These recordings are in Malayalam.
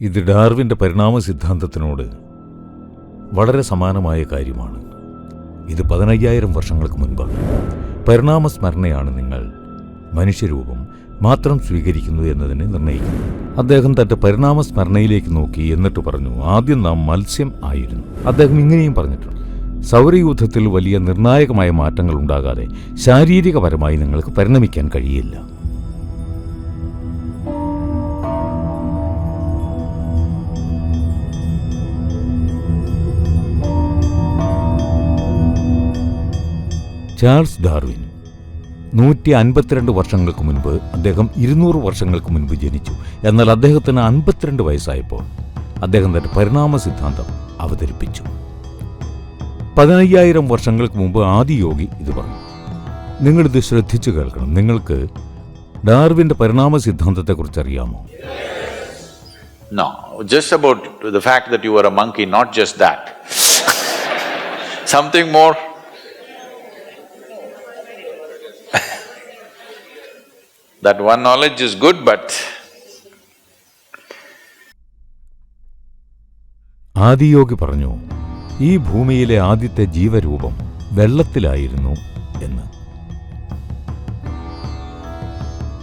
ഇത് ഡാർവിന്റെ പരിണാമ സിദ്ധാന്തത്തിനോട് വളരെ സമാനമായ കാര്യമാണ്. ഇത് പതിനയ്യായിരം വർഷങ്ങൾക്ക് മുൻപ്. പരിണാമ സ്മരണയാണ് നിങ്ങൾ മനുഷ്യരൂപം മാത്രം സ്വീകരിക്കുന്നു എന്നതിനെ നിർണയിക്കുന്നു അദ്ദേഹം തന്റെ പരിണാമ സ്മരണയിലേക്ക് നോക്കി എന്നിട്ട് പറഞ്ഞു ആദ്യം നാം മത്സ്യം ആയിരുന്നു. അദ്ദേഹം ഇങ്ങനെയും പറഞ്ഞിട്ടുണ്ട്. സൗരയൂഥത്തിൽ വലിയ നിർണായകമായ മാറ്റങ്ങൾ ഉണ്ടാകാതെ ശാരീരികപരമായി നിങ്ങൾക്ക് പരിണമിക്കാൻ കഴിയില്ല. Charles Darwin. നൂറ്റി അൻപത്തിരണ്ട് വർഷങ്ങൾക്ക് മുൻപ് അദ്ദേഹം ഇരുന്നൂറ് വർഷങ്ങൾക്ക് മുൻപ് ജനിച്ചു. എന്നാൽ അദ്ദേഹത്തിന് അൻപത്തിരണ്ട് വയസ്സായപ്പോൾ അദ്ദേഹം തന്റെ പരിണാമ സിദ്ധാന്തം അവതരിപ്പിച്ചു. പതിനയ്യായിരം വർഷങ്ങൾക്ക് മുമ്പ് ആദിയോഗി ഇത് പറഞ്ഞു. നിങ്ങളിത് ശ്രദ്ധിച്ചു കേൾക്കണം. നിങ്ങൾക്ക് ഡാർവിന്റെ പരിണാമ സിദ്ധാന്തത്തെക്കുറിച്ച് അറിയാമോ? No, just about the fact that you were a monkey, not just that. Something. That one knowledge is good, but Adiyogi പറഞ്ഞു ഈ ഭൂമിയിലെ ആദ്യത്തെ ജീവരൂപം വെള്ളത്തിലായിരുന്നു എന്ന്.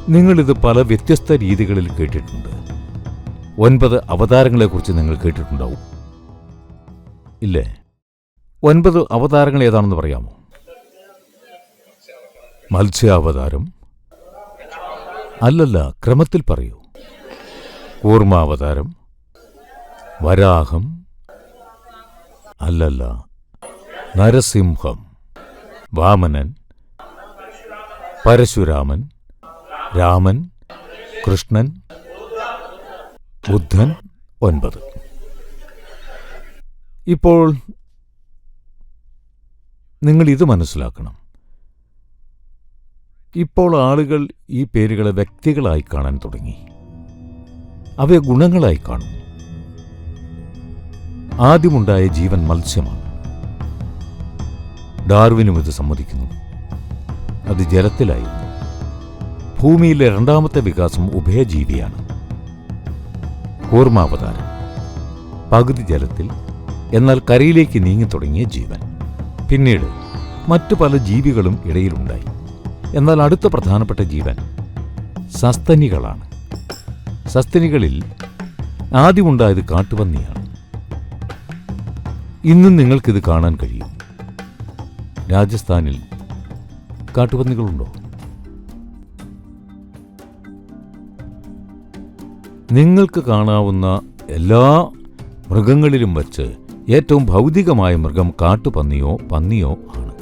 നിങ്ങളിത് പല വ്യത്യസ്ത രീതികളിൽ കേട്ടിട്ടുണ്ട്. ഒൻപത് അവതാരങ്ങളെക്കുറിച്ച് നിങ്ങൾ കേട്ടിട്ടുണ്ടാവും. ഇല്ലേ? ഒൻപത് അവതാരങ്ങൾ ഏതാണെന്ന് പറയാമോ? മത്സ്യാവതാരം അല്ലല്ല ക്രമത്തിൽ പറയൂ. കൂർമാവതാരം വരാഹം അല്ലല്ല നരസിംഹം വാമനൻ പരശുരാമൻ രാമൻ കൃഷ്ണൻ ബുദ്ധൻ ഒൻപത്. ഇപ്പോൾ നിങ്ങൾ ഇത് മനസ്സിലാക്കണം. ഇപ്പോൾ ആളുകൾ ഈ പേരുകളെ വ്യക്തികളായി കാണാൻ തുടങ്ങി. അവയെ ഗുണങ്ങളായി കാണും ആദ്യമുണ്ടായ ജീവൻ മത്സ്യമാണ്. ഡാർവിനും ഇത് സമ്മതിക്കുന്നു. അത് ജലത്തിലായി ഭൂമിയിലെ രണ്ടാമത്തെ വികാസം ഉഭയജീവിയാണ്. കൂർമാവതാരം. പകുതി ജലത്തിൽ എന്നാൽ കരയിലേക്ക് നീങ്ങി തുടങ്ങിയ ജീവൻ. പിന്നീട് മറ്റു പല ജീവികളും ഇടയിലുണ്ടായി. എന്നാൽ അടുത്ത പ്രധാനപ്പെട്ട ജീവൻ സസ്തനികളാണ്. സസ്തനികളിൽ ആദ്യമുണ്ടായത് കാട്ടുപന്നിയാണ്. ഇന്നും നിങ്ങൾക്കിത് കാണാൻ കഴിയും. രാജസ്ഥാനിൽ കാട്ടുപന്നികളുണ്ടോ? നിങ്ങൾക്ക് കാണാവുന്ന എല്ലാ മൃഗങ്ങളിലും വച്ച് ഏറ്റവും ഭൗതികമായ മൃഗം കാട്ടുപന്നിയോ പന്നിയോ ആണ്.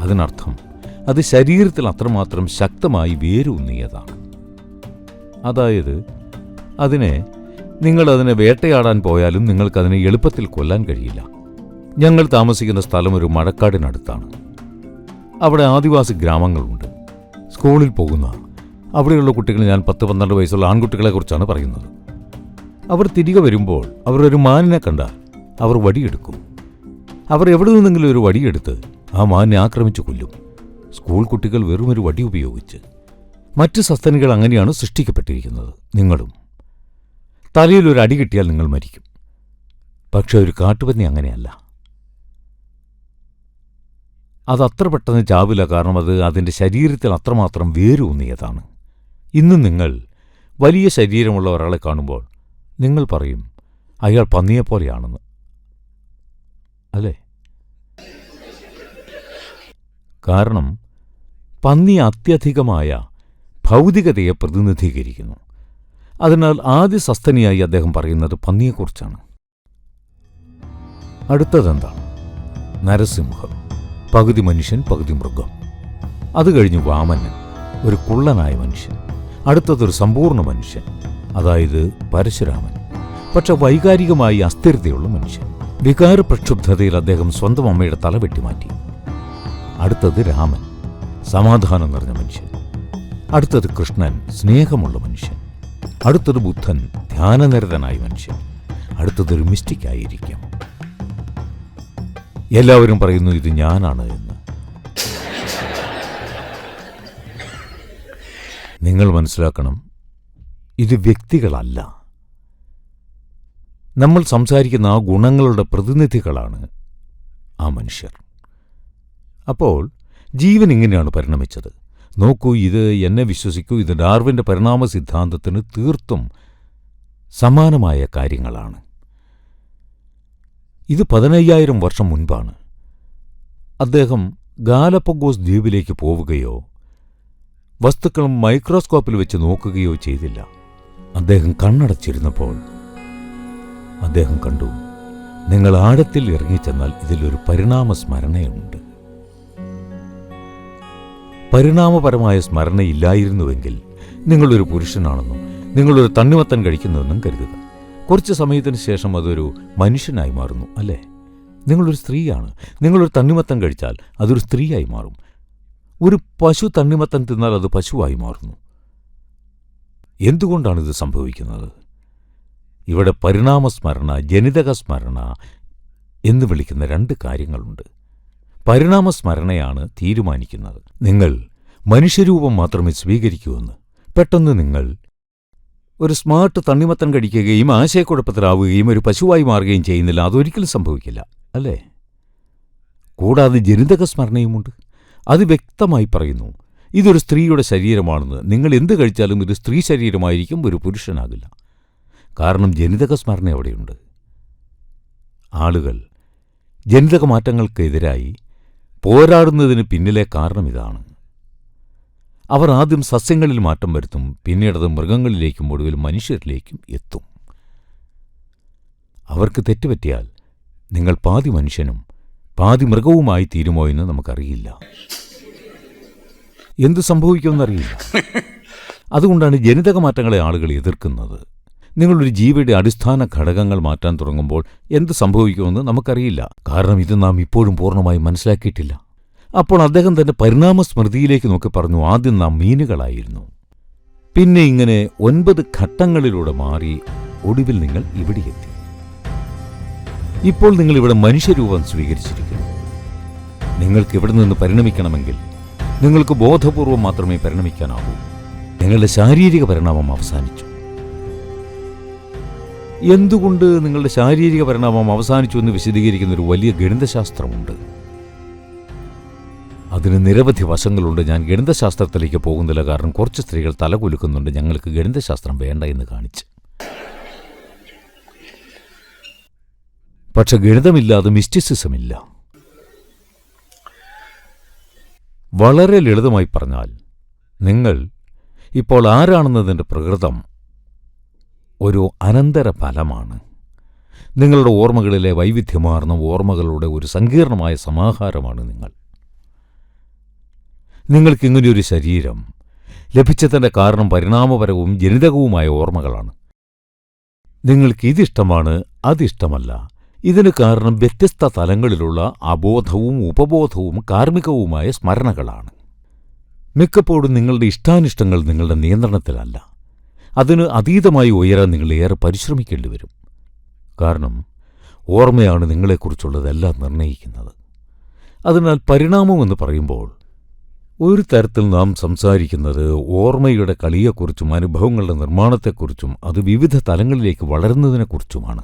അതിനർത്ഥം അത് ശരീരത്തിൽ അത്രമാത്രം ശക്തമായി വേരൂന്നിയതാണ്. അതായത് അതിനെ നിങ്ങൾ അതിനെ വേട്ടയാടാൻ പോയാലും നിങ്ങൾക്കതിനെ എളുപ്പത്തിൽ കൊല്ലാൻ കഴിയില്ല. ഞങ്ങൾ താമസിക്കുന്ന സ്ഥലം ഒരു മഴക്കാടിനടുത്താണ്. അവിടെ ആദിവാസി ഗ്രാമങ്ങളുണ്ട്. സ്കൂളിൽ പോകുന്ന അവിടെയുള്ള കുട്ടികൾ ഞാൻ പത്ത് പന്ത്രണ്ട് വയസ്സുള്ള ആൺകുട്ടികളെക്കുറിച്ചാണ് പറയുന്നത്. അവർ തിരികെ വരുമ്പോൾ അവർ ഒരു മാനിനെ കണ്ടാൽ അവർ വടിയെടുക്കും. അവർ എവിടെ നിന്നെങ്കിലും ഒരു വടിയെടുത്ത് ആ മാനിനെ ആക്രമിച്ചു കൊല്ലും. സ്കൂൾ കുട്ടികൾ വെറുമൊരു വടി ഉപയോഗിച്ച് മറ്റ് സസ്തനികൾ അങ്ങനെയാണ് സൃഷ്ടിക്കപ്പെട്ടിരിക്കുന്നത് നിങ്ങളും. തലയിൽ ഒരു അടി കിട്ടിയാൽ നിങ്ങൾ മരിക്കും. പക്ഷെ ഒരു കാട്ടുപന്നി അങ്ങനെയല്ല. അത് അത്ര പെട്ടെന്ന് ചാവില്ല കാരണം അത് അതിന്റെ ശരീരത്തിൽ അത്രമാത്രം വേരൂന്നിയതാണ് ഇന്ന് നിങ്ങൾ വലിയ ശരീരമുള്ള ഒരാളെ കാണുമ്പോൾ നിങ്ങൾ പറയും അയാൾ പന്നിയെപ്പോലെയാണെന്ന് അല്ലേ? കാരണം പന്നി അത്യധികമായ ഭൗതികതയെ പ്രതിനിധീകരിക്കുന്നു. അതിനാൽ ആദ്യ സസ്തനിയായി അദ്ദേഹം പറയുന്നത് പന്നിയെക്കുറിച്ചാണ്. അടുത്തതെന്താണ് നരസിംഹം പകുതി മനുഷ്യൻ പകുതി മൃഗം. അത് കഴിഞ്ഞ് വാമനൻ ഒരു കുള്ളനായ മനുഷ്യൻ. അടുത്തതൊരു സമ്പൂർണ മനുഷ്യൻ അതായത് പരശുരാമൻ. പക്ഷെ വൈകാരികമായി അസ്ഥിരതയുള്ള മനുഷ്യൻ. വികാര പ്രക്ഷുബ്ധതയിൽ അദ്ദേഹം സ്വന്തം അമ്മയുടെ തല വെട്ടിമാറ്റി. അടുത്തത് രാമൻ. സമാധാനം നിറഞ്ഞ മനുഷ്യൻ. അടുത്തത് കൃഷ്ണൻ സ്നേഹമുള്ള മനുഷ്യൻ. അടുത്തത് ബുദ്ധൻ ധ്യാനനിരതനായ മനുഷ്യൻ. അടുത്തത് ഒരു മിസ്റ്റിക്കായിരിക്കാം. എല്ലാവരും പറയുന്നു ഇത് ഞാനാണ് എന്ന്. നിങ്ങൾ മനസ്സിലാക്കണം ഇത് വ്യക്തികളല്ല. നമ്മൾ സംസാരിക്കുന്ന ആ ഗുണങ്ങളുടെ പ്രതിനിധികളാണ് ആ മനുഷ്യർ. അപ്പോൾ ജീവൻ ഇങ്ങനെയാണ് പരിണമിച്ചത്. നോക്കൂ ഇത് എന്നെ വിശ്വസിക്കൂ ഇത് ഡാർവിന്റെ പരിണാമ സിദ്ധാന്തത്തിന് തീർത്തും സമാനമായ കാര്യങ്ങളാണ്. ഇത് പതിനയ്യായിരം വർഷം മുൻപാണ്. അദ്ദേഹം ഗാലപ്പഗോസ് ദ്വീപിലേക്ക് പോവുകയോ വസ്തുക്കൾ മൈക്രോസ്കോപ്പിൽ വെച്ച് നോക്കുകയോ ചെയ്തില്ല. അദ്ദേഹം കണ്ണടച്ചിരുന്നപ്പോൾ അദ്ദേഹം കണ്ടു നിങ്ങൾ ആഴത്തിൽ ഇറങ്ങിച്ചെന്നാൽ ഇതിലൊരു പരിണാമ സ്മരണയുണ്ട് പരിണാമപരമായ സ്മരണയില്ലായിരുന്നുവെങ്കിൽ നിങ്ങളൊരു പുരുഷനാണെന്നും നിങ്ങളൊരു തണ്ണിമത്തൻ കഴിക്കുന്നുവെന്നും കരുതുക. കുറച്ച് സമയത്തിന് ശേഷം അതൊരു മനുഷ്യനായി മാറുന്നു അല്ലേ? നിങ്ങളൊരു സ്ത്രീയാണ്. നിങ്ങളൊരു തണ്ണിമത്തൻ കഴിച്ചാൽ അതൊരു സ്ത്രീയായി മാറും. ഒരു പശു തണ്ണിമത്തൻ തിന്നാൽ അത് പശുവായി മാറുന്നു. എന്തുകൊണ്ടാണ് ഇത് സംഭവിക്കുന്നത്? ഇവിടെ പരിണാമസ്മരണ ജനിതക സ്മരണ എന്ന് വിളിക്കുന്ന രണ്ട് കാര്യങ്ങളുണ്ട്. പരിണാമസ്മരണയാണ് തീരുമാനിക്കുന്നത്. നിങ്ങൾ മനുഷ്യരൂപം മാത്രമേ സ്വീകരിക്കൂവെന്ന് പെട്ടെന്ന് നിങ്ങൾ ഒരു സ്മാർട്ട് തണ്ണിമത്തൻ കടിക്കുകയും ആശയക്കുഴപ്പത്തിലാവുകയും ഒരു പശുവായി മാറുകയും ചെയ്യുന്നില്ല. അതൊരിക്കലും സംഭവിക്കില്ല. അല്ലേ? കൂടാതെ ജനിതക സ്മരണയുമുണ്ട് അത് വ്യക്തമായി പറയുന്നു ഇതൊരു സ്ത്രീയുടെ ശരീരമാണെന്ന്. നിങ്ങൾ എന്ത് കഴിച്ചാലും ഇത് സ്ത്രീ ശരീരമായിരിക്കും ഒരു പുരുഷനാകില്ല. കാരണം ജനിതക സ്മരണ അവിടെയുണ്ട്. ആളുകൾ ജനിതക മാറ്റങ്ങൾക്കെതിരായി പോരാടുന്നതിന് പിന്നിലെ കാരണം ഇതാണ്. അവർ ആദ്യം സസ്യങ്ങളിൽ മാറ്റം വരുത്തും പിന്നീടത് മൃഗങ്ങളിലേക്കും ഒടുവിൽ മനുഷ്യരിലേക്കും എത്തും. അവർക്ക് തെറ്റുപറ്റിയാൽ നിങ്ങൾ പാതി മനുഷ്യനും പാതി മൃഗവുമായി തീരുമോ എന്ന് നമുക്കറിയില്ല. എന്തു സംഭവിക്കുമെന്നറിയില്ല അതുകൊണ്ടാണ് ജനിതക മാറ്റങ്ങളെ ആളുകൾ എതിർക്കുന്നത്. നിങ്ങളൊരു ജീവിയുടെ അടിസ്ഥാന ഘടകങ്ങൾ മാറ്റാൻ തുടങ്ങുമ്പോൾ എന്ത് സംഭവിക്കുമെന്ന് നമുക്കറിയില്ല. കാരണം ഇത് നാം ഇപ്പോഴും പൂർണമായി മനസ്സിലാക്കിയിട്ടില്ല. അപ്പോൾ അദ്ദേഹം തന്റെ പരിണാമ സ്മൃതിയിലേക്ക് നോക്കി പറഞ്ഞു ആദ്യം നാം മീനുകളായിരുന്നു. പിന്നെ ഇങ്ങനെ ഒൻപത് ഘട്ടങ്ങളിലൂടെ മാറി ഒടുവിൽ നിങ്ങൾ ഇവിടെയെത്തി ഇപ്പോൾ നിങ്ങൾ ഇവിടെ മനുഷ്യരൂപം സ്വീകരിച്ചിരിക്കുന്നു. നിങ്ങൾക്ക് ഇവിടെ നിന്ന് പരിണമിക്കണമെങ്കിൽ നിങ്ങൾക്ക് ബോധപൂർവം മാത്രമേ പരിണമിക്കാനാവൂ. നിങ്ങളുടെ ശാരീരിക പരിണാമം അവസാനിച്ചു. എന്തുകൊണ്ട് നിങ്ങളുടെ ശാരീരിക പരിണാമം അവസാനിച്ചു എന്ന് വിശദീകരിക്കുന്ന ഒരു വലിയ ഗണിതശാസ്ത്രമുണ്ട്. അതിന് നിരവധി വശങ്ങളുണ്ട്. ഞാൻ ഗണിതശാസ്ത്രത്തിലേക്ക് പോകുന്നില്ല കാരണം കുറച്ച് സ്ത്രീകൾ തലകുലുക്കുന്നുണ്ട്. ഞങ്ങൾക്ക് ഗണിതശാസ്ത്രം വേണ്ട എന്ന് കാണിച്ച്. പക്ഷെ ഗണിതമില്ലാതെ മിസ്റ്റിസിസം ഇല്ല വളരെ ലളിതമായി പറഞ്ഞാൽ നിങ്ങൾ ഇപ്പോൾ ആരാണെന്നതിന്റെ പ്രകൃതം ഒരു അനന്തരഫലമാണ്. നിങ്ങളുടെ ഓർമ്മകളിലെ വൈവിധ്യമാർന്ന ഓർമ്മകളുടെ ഒരു സങ്കീർണമായ സമാഹാരമാണ് നിങ്ങൾ. നിങ്ങൾക്കിങ്ങനെയൊരു ശരീരം ലഭിച്ചതിന്റെ കാരണം പരിണാമപരവും ജനിതകവുമായ ഓർമ്മകളാണ്. നിങ്ങൾക്ക് ഇതിഷ്ടമാണ് അതിഷ്ടമല്ല. ഇതിന് കാരണം വ്യത്യസ്ത തലങ്ങളിലുള്ള അബോധവും ഉപബോധവും കാർമ്മികവുമായ സ്മരണകളാണ്. മിക്കപ്പോഴും നിങ്ങളുടെ ഇഷ്ടാനിഷ്ടങ്ങൾ നിങ്ങളുടെ നിയന്ത്രണത്തിലല്ല. അതിന് അതീതമായി ഉയരാൻ നിങ്ങൾ ഏറെ പരിശ്രമിക്കേണ്ടി വരും. കാരണം ഓർമ്മയാണ് നിങ്ങളെക്കുറിച്ചുള്ളതെല്ലാം നിർണയിക്കുന്നത് അതിനാൽ പരിണാമമെന്ന് പറയുമ്പോൾ ഒരു തരത്തിൽ നാം സംസാരിക്കുന്നത് ഓർമ്മയുടെ കളിയെക്കുറിച്ചും അനുഭവങ്ങളുടെ നിർമ്മാണത്തെക്കുറിച്ചും അത് വിവിധ തലങ്ങളിലേക്ക് വളരുന്നതിനെക്കുറിച്ചുമാണ്.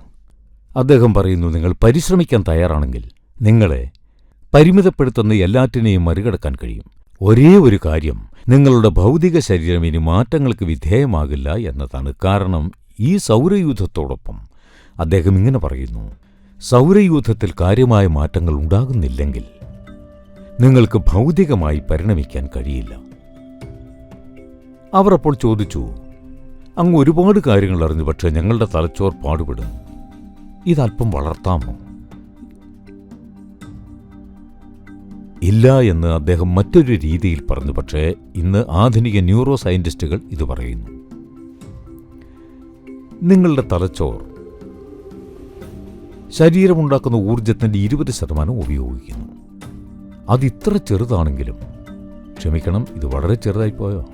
അദ്ദേഹം പറയുന്നു നിങ്ങൾ പരിശ്രമിക്കാൻ തയ്യാറാണെങ്കിൽ നിങ്ങളെ പരിമിതപ്പെടുത്തുന്ന എല്ലാറ്റിനെയും മറികടക്കാൻ കഴിയും. ഒരേ ഒരു കാര്യം. നിങ്ങളുടെ ഭൗതിക ശരീരം ഇനി മാറ്റങ്ങൾക്ക് വിധേയമാകില്ല എന്നതാണ് കാരണം ഈ സൗരയൂഥത്തോടൊപ്പം. അദ്ദേഹം ഇങ്ങനെ പറയുന്നു സൗരയൂഥത്തിൽ കാര്യമായ മാറ്റങ്ങൾ ഉണ്ടാകുന്നില്ലെങ്കിൽ നിങ്ങൾക്ക് ഭൗതികമായി പരിണമിക്കാൻ കഴിയില്ല. അവർ അപ്പോൾ ചോദിച്ചു അങ്ങ് ഒരുപാട് കാര്യങ്ങൾ അറിഞ്ഞു പക്ഷേ ഞങ്ങളുടെ തലച്ചോർ പാടുപെടുന്നു. ഇതല്പം വളർത്താമോ? ഇല്ല എന്ന് അദ്ദേഹം മറ്റൊരു രീതിയിൽ പറഞ്ഞു പക്ഷേ ഇന്ന് ആധുനിക ന്യൂറോ സയന്റിസ്റ്റുകൾ ഇത് പറയുന്നു. നിങ്ങളുടെ തലച്ചോർ ശരീരമുണ്ടാക്കുന്ന ഊർജത്തിന്റെ ഇരുപത് ശതമാനം ഉപയോഗിക്കുന്നു. അത് ഇത്ര ചെറുതാണെങ്കിലും ക്ഷമിക്കണം ഇത് വളരെ ചെറുതായി പോയോ?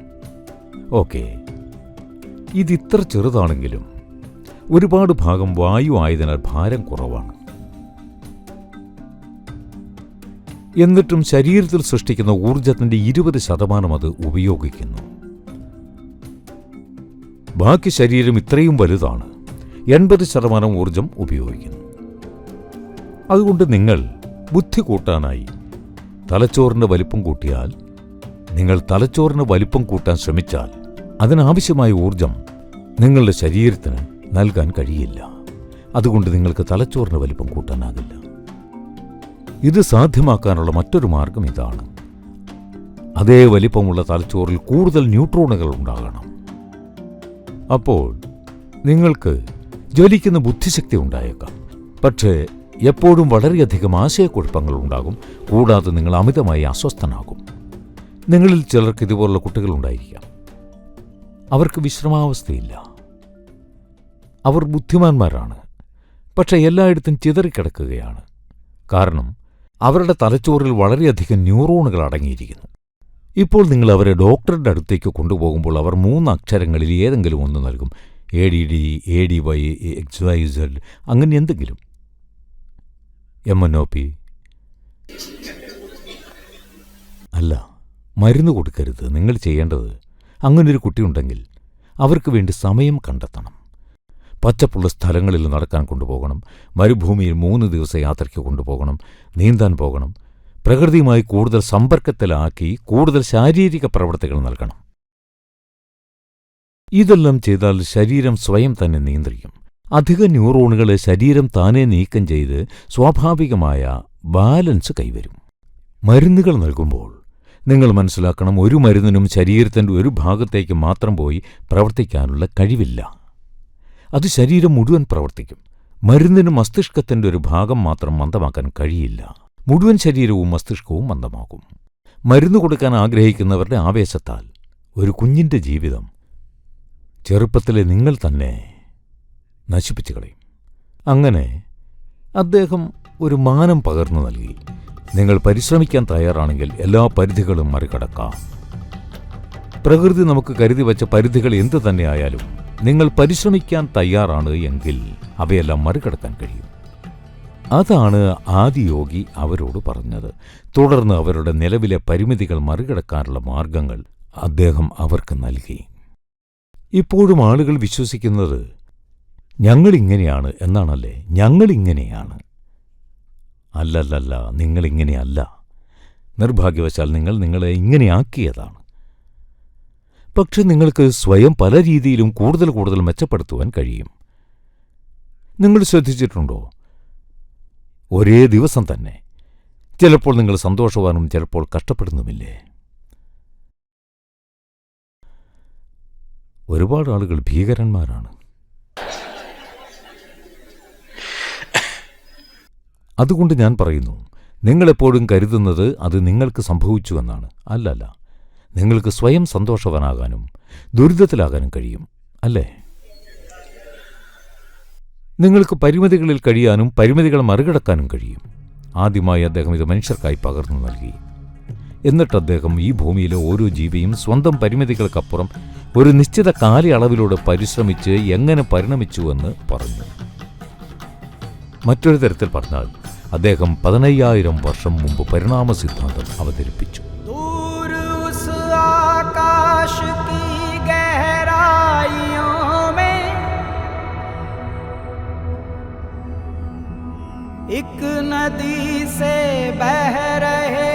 ഓക്കെ. ഇത് ഇത്ര ചെറുതാണെങ്കിലും ഒരുപാട് ഭാഗം വായു ആയതിനാൽ ഭാരം കുറവാണ്. എന്നിട്ടും ശരീരത്തിൽ സൃഷ്ടിക്കുന്ന ഊർജത്തിന്റെ ഇരുപത് ശതമാനം അത് ഉപയോഗിക്കുന്നു. ബാക്കി ശരീരം ഇത്രയും വലുതാണ്. എൺപത് ശതമാനം ഊർജം ഉപയോഗിക്കുന്നു. അതുകൊണ്ട് നിങ്ങൾ ബുദ്ധി കൂട്ടാനായി തലച്ചോറിന്റെ വലിപ്പം കൂട്ടിയാൽ നിങ്ങൾ തലച്ചോറിന് വലിപ്പം കൂട്ടാൻ ശ്രമിച്ചാൽ അതിനാവശ്യമായ ഊർജം നിങ്ങളുടെ ശരീരത്തിന് നൽകാൻ കഴിയില്ല. അതുകൊണ്ട് നിങ്ങൾക്ക് തലച്ചോറിന് വലിപ്പം കൂട്ടാനാകില്ല. ഇത് സാധ്യമാക്കാനുള്ള മറ്റൊരു മാർഗം ഇതാണ്. അതേ വലിപ്പമുള്ള തലച്ചോറിൽ കൂടുതൽ ന്യൂട്രോണുകൾ ഉണ്ടാകണം. അപ്പോൾ നിങ്ങൾക്ക് ജ്വലിക്കുന്ന ബുദ്ധിശക്തി ഉണ്ടായേക്കാം. പക്ഷേ എപ്പോഴും വളരെയധികം ആശയക്കുഴപ്പങ്ങൾ ഉണ്ടാകും. കൂടാതെ നിങ്ങൾ അമിതമായി അസ്വസ്ഥനാകും. നിങ്ങളിൽ ചിലർക്ക് ഇതുപോലുള്ള കുട്ടികളുണ്ടായിരിക്കാം അവർക്ക് വിശ്രമാവസ്ഥയില്ല. അവർ ബുദ്ധിമാന്മാരാണ്. പക്ഷേ എല്ലായിടത്തും ചിതറിക്കിടക്കുകയാണ്. കാരണം അവരുടെ തലച്ചോറിൽ വളരെയധികം ന്യൂറോണുകൾ അടങ്ങിയിരിക്കുന്നു. ഇപ്പോൾ നിങ്ങൾ അവരെ ഡോക്ടറുടെ അടുത്തേക്ക് കൊണ്ടുപോകുമ്പോൾ അവർ മൂന്ന് അക്ഷരങ്ങളിൽ ഏതെങ്കിലും ഒന്ന് നൽകും. A D D A D Y X Y Z അങ്ങനെ എന്തെങ്കിലും. എം എൻ ഒ പി അല്ല മരുന്ന് കൊടുക്കരുത്. നിങ്ങൾ ചെയ്യേണ്ടത് അങ്ങനൊരു കുട്ടിയുണ്ടെങ്കിൽ അവർക്ക് വേണ്ടി സമയം കണ്ടെത്തണം. പച്ചപ്പുള്ള സ്ഥലങ്ങളിൽ നടക്കാൻ കൊണ്ടുപോകണം. മരുഭൂമിയിൽ മൂന്ന് ദിവസം യാത്രയ്ക്ക് കൊണ്ടുപോകണം. നീന്താൻ പോകണം. പ്രകൃതിയുമായി കൂടുതൽ സമ്പർക്കത്തിലാക്കി കൂടുതൽ ശാരീരിക പ്രവർത്തികൾ നൽകണം. ഇതെല്ലാം ചെയ്താൽ ശരീരം സ്വയം തന്നെ നിയന്ത്രിക്കും. അധിക ന്യൂറോണുകളെ ശരീരം താനെ നീക്കം ചെയ്ത് സ്വാഭാവികമായ ബാലൻസ് കൈവരും. മരുന്നുകൾ നൽകുമ്പോൾ നിങ്ങൾ മനസ്സിലാക്കണം ഒരു മരുന്നിനും ശരീരത്തിന്റെ ഒരു ഭാഗത്തേക്ക് മാത്രം പോയി പ്രവർത്തിക്കാനുള്ള കഴിവില്ല. അത് ശരീരം മുഴുവൻ പ്രവർത്തിക്കും. മരുന്നിന് മസ്തിഷ്കത്തിന്റെ ഒരു ഭാഗം മാത്രം മന്ദമാക്കാൻ കഴിയില്ല. മുഴുവൻ ശരീരവും മസ്തിഷ്കവും മന്ദമാകും. മരുന്ന് കൊടുക്കാൻ ആഗ്രഹിക്കുന്നവരുടെ ആവേശത്താൽ ഒരു കുഞ്ഞിന്റെ ജീവിതം ചെറുപ്പത്തിലെ നിങ്ങൾ തന്നെ നശിപ്പിച്ചു കളയും. അങ്ങനെ അദ്ദേഹം ഒരു മാനം പകർന്നു നൽകി. നിങ്ങൾ പരിശ്രമിക്കാൻ തയ്യാറാണെങ്കിൽ എല്ലാ പരിധികളും മറികടക്കാം. പ്രകൃതി നമുക്ക് കരുതി വച്ച പരിധികൾ എന്തു തന്നെയായാലും നിങ്ങൾ പരിശ്രമിക്കാൻ തയ്യാറാണ് എങ്കിൽ അവയെല്ലാം മറികടക്കാൻ കഴിയും. അതാണ് ആദിയോഗി അവരോട് പറഞ്ഞത്. തുടർന്ന് അവരുടെ നിലവിലെ പരിമിതികൾ മറികടക്കാനുള്ള മാർഗങ്ങൾ അദ്ദേഹം അവർക്ക് നൽകി. ഇപ്പോഴും ആളുകൾ വിശ്വസിക്കുന്നത് ഞങ്ങളിങ്ങനെയാണ് എന്നാണല്ലേ? ഞങ്ങളിങ്ങനെയാണ്. അല്ലല്ലല്ല നിങ്ങളിങ്ങനെയല്ല. നിർഭാഗ്യവശാൽ നിങ്ങൾ നിങ്ങളെ ഇങ്ങനെയാക്കിയതാണ്. പക്ഷെ നിങ്ങൾക്ക് സ്വയം പല രീതിയിലും കൂടുതൽ കൂടുതൽ മെച്ചപ്പെടുത്തുവാൻ കഴിയും. നിങ്ങൾ ശ്രദ്ധിച്ചിട്ടുണ്ടോ? ഒരേ ദിവസം തന്നെ. ചിലപ്പോൾ നിങ്ങൾ സന്തോഷവാനും ചിലപ്പോൾ കഷ്ടപ്പെടുന്നുമില്ലേ? ഒരുപാട് ആളുകൾ ഭീകരന്മാരാണ്. അതുകൊണ്ട് ഞാൻ പറയുന്നു നിങ്ങളെപ്പോഴും കരുതുന്നത് അത് നിങ്ങൾക്ക് സംഭവിച്ചു എന്നാണ്. അല്ലല്ല. നിങ്ങൾക്ക് സ്വയം സന്തോഷവാനാകാനും ദുരിതത്തിലാകാനും കഴിയും അല്ലേ? നിങ്ങൾക്ക് പരിമിതികളിൽ കഴിയാനും പരിമിതികൾ മറികടക്കാനും കഴിയും. ആദ്യമായി അദ്ദേഹം ഇത് മനുഷ്യർക്കായി പകർന്നു നൽകി. എന്നിട്ട് അദ്ദേഹം ഈ ഭൂമിയിലെ ഓരോ ജീവിയും സ്വന്തം പരിമിതികൾക്കപ്പുറം ഒരു നിശ്ചിത കാലയളവിലൂടെ പരിശ്രമിച്ച് എങ്ങനെ പരിണമിച്ചുവെന്ന് പറഞ്ഞു. മറ്റൊരു തരത്തിൽ പറഞ്ഞാൽ അദ്ദേഹം പതിനയ്യായിരം വർഷം മുമ്പ് പരിണാമ സിദ്ധാന്തം അവതരിപ്പിച്ചു. आकाश की गहराइयों में। एक नदी से बह रहे